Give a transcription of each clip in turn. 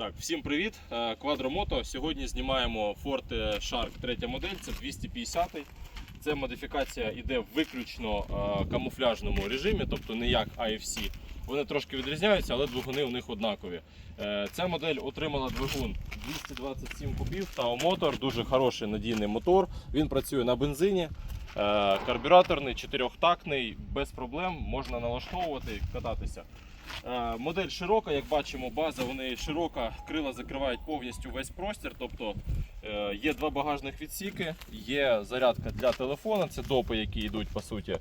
Так, всім привіт! Е, Quadromoto. Сьогодні знімаємо Ford Shark 3 модель, це 250 Це модифікація йде виключно е, камуфляжному режимі, тобто не як AFC. Вони трошки відрізняються, але двигуни у них однакові. Е, Ця модель отримала двигун 227 кубів та мотор, дуже хороший надійний мотор. Він працює на бензині. Е, Карбюраторний, чотирьохтактний, без проблем, можна налаштовувати кататися. Е, Модель широка, як бачимо, база вони широка, крила закривають повністю весь простір. Тобто є два багажних відсіки, є зарядка для телефона, це допи, які йдуть по суті.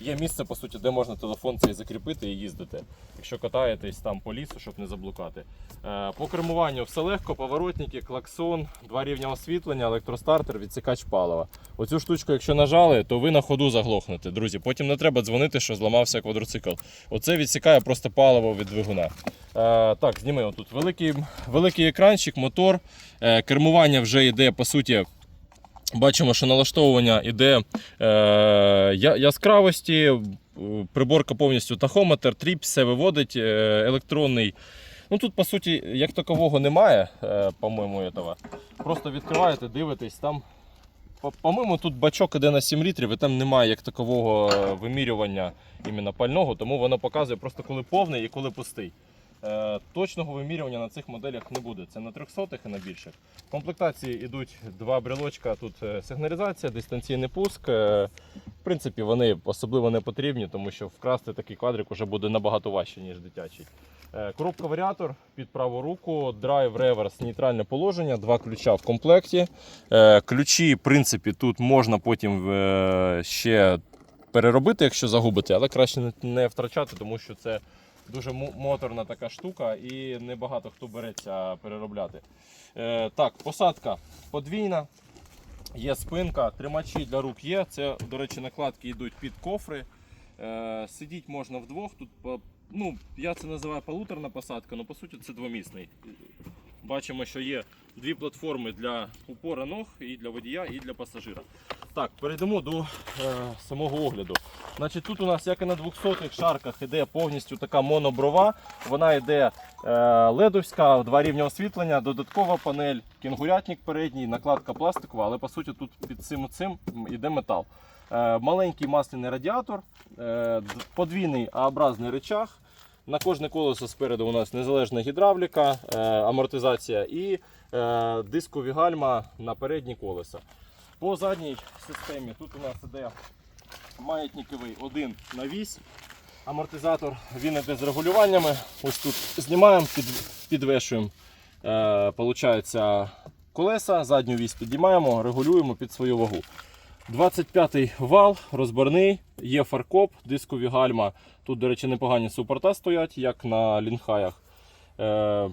Є місце, по суті, де можна телефон цей закріпити і їздити, якщо катаєтесь там по лісу, щоб не заблукати. Е, По кермуванню все легко, поворотники, клаксон, два рівня освітлення, електростартер, відсікач палива. Оцю штучку, якщо нажали, то ви на ходу заглохнете. Друзі, потім не треба дзвонити, що зламався квадроцикл. Оце відсікає просто паливо від двигуна. Е, так, зніми отут великий, великий екранчик, мотор. Е, кермування вже йде по суті. Бачимо, що налаштовування йде е, яскравості, приборка повністю тахометр, тріп, все виводить, електронний. Ну тут по суті як такового немає, по-моєму, этого. Просто відкриваєте, дивитесь там. По- По-моєму, тут бачок іде на 7 літрів, і там немає як такового вимірювання іменно пального, тому воно показує просто коли повний і коли пустий. Е, Точного вимірювання на цих моделях не буде. Це на 300 і на більших. В комплектації йдуть два брелочка. Тут е, сигналізація, дистанційний пуск. Е, В принципі, вони особливо не потрібні, тому що вкрасти такий квадрик вже буде набагато важче, ніж дитячий. Коробка варіатор під праву руку, драйв, реверс, нейтральне положення, два ключа в комплекті. Ключі, в принципі, тут можна потім ще переробити, якщо загубити, але краще не втрачати, тому що це дуже моторна така штука і небагато хто береться переробляти. Е, так, посадка подвійна. Є спинка, тримачі для рук є. Це, до речі, накладки йдуть під кофри. Е, сидіть можна вдвох. Тут, ну, я це називаю полуторна посадка, але по суті це двомісний. Бачимо, що є дві платформи для упора ног і для водія, і для пасажира. Так, перейдемо до е, самого огляду. Значить, тут у нас, як і на 200-х шарках, іде повністю така моноброва. Вона йде е, ледовська, два рівня освітлення, додаткова панель, кінгурятник передній, накладка пластикова, але по суті тут під цим цим йде метал. Е, маленький масляний радіатор, е, подвійний А-образний речах. На кожне колесо спереду у нас незалежна гідравліка, е, амортизація і е, дискові гальма на передні колеса. По задній системі тут у нас іде маятниковий один на вісь. Амортизатор він іде з регулюваннями. Ось тут знімаємо, під, підвешуємо. Е, колеса, задню вісь підіймаємо, регулюємо під свою вагу. 25-й вал, розборний, є фаркоп, дискові гальма. Тут, до речі, непогані супорта стоять, як на лінхаях. Е,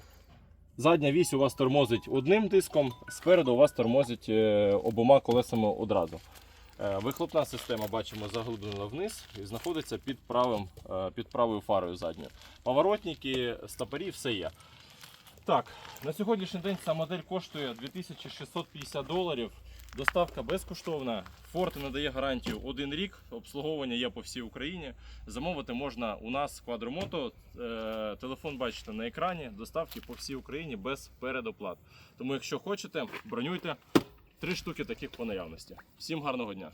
задня вісь у вас тормозить одним диском, спереду у вас тормозить е, обома колесами одразу. Е, Вихлопна система, бачимо, заглиблена вниз і знаходиться під, правим, е, під правою фарою задньою. Поворотники, стопорі, все є. Так, на сьогоднішній день ця модель коштує 2650 доларів. Доставка безкоштовна. Ford надає гарантію один рік. Обслуговування є по всій Україні. Замовити можна у нас Quadromoto. Е, Телефон бачите на екрані. Доставки по всій Україні без передоплат. Тому, якщо хочете, бронюйте три штуки таких по наявності. Всім гарного дня!